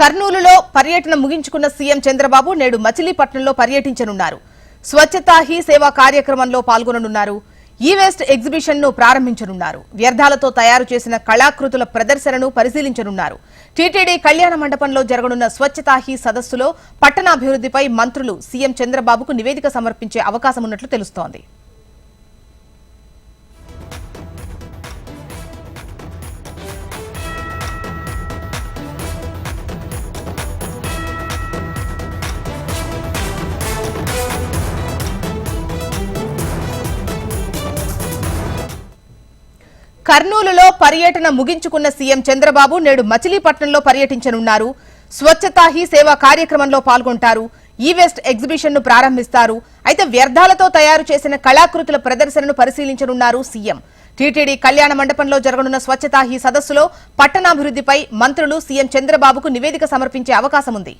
కర్నూలులో పర్యటన ముగించుకున్న సీఎం చంద్రబాబు నేడు మచిలీపట్నంలో పర్యటించనున్నారు. స్వచ్ఛతా హీ సేవా కార్యక్రమంలో పాల్గొననున్నారు. ఈ వేస్ట్ ఎగ్జిబిషన్ను ప్రారంభించనున్నారు. వ్యర్థాలతో తయారు చేసిన కళాకృతుల ప్రదర్శనను పరిశీలించనున్నారు. టీటీడీ కళ్యాణ మండపంలో జరగనున్న స్వచ్ఛతా హీ సదస్సులో పట్టణాభివృద్ధిపై మంత్రులు సీఎం చంద్రబాబుకు నివేదిక సమర్పించే అవకాశం ఉన్నట్లు తెలుస్తోంది. కర్నూలులో పర్యటన ముగించుకున్న సీఎం చంద్రబాబు నేడు మచిలీపట్నంలో పర్యటించనున్నారు. స్వచ్ఛతా హీ సేవా కార్యక్రమంలో పాల్గొంటారు. ఈ వేస్ట్ ఎగ్జిబిషన్ను ప్రారంభిస్తారు. అయితే వ్యర్థాలతో తయారు చేసిన కళాకృతుల ప్రదర్శనను పరిశీలించనున్నారు సీఎం. టీటీడీ కళ్యాణ మండపంలో జరగనున్న స్వచ్ఛతా హీ సదస్సులో పట్టణాభివృద్ధిపై మంత్రులు సీఎం చంద్రబాబుకు నివేదిక సమర్పించే అవకాశం ఉంది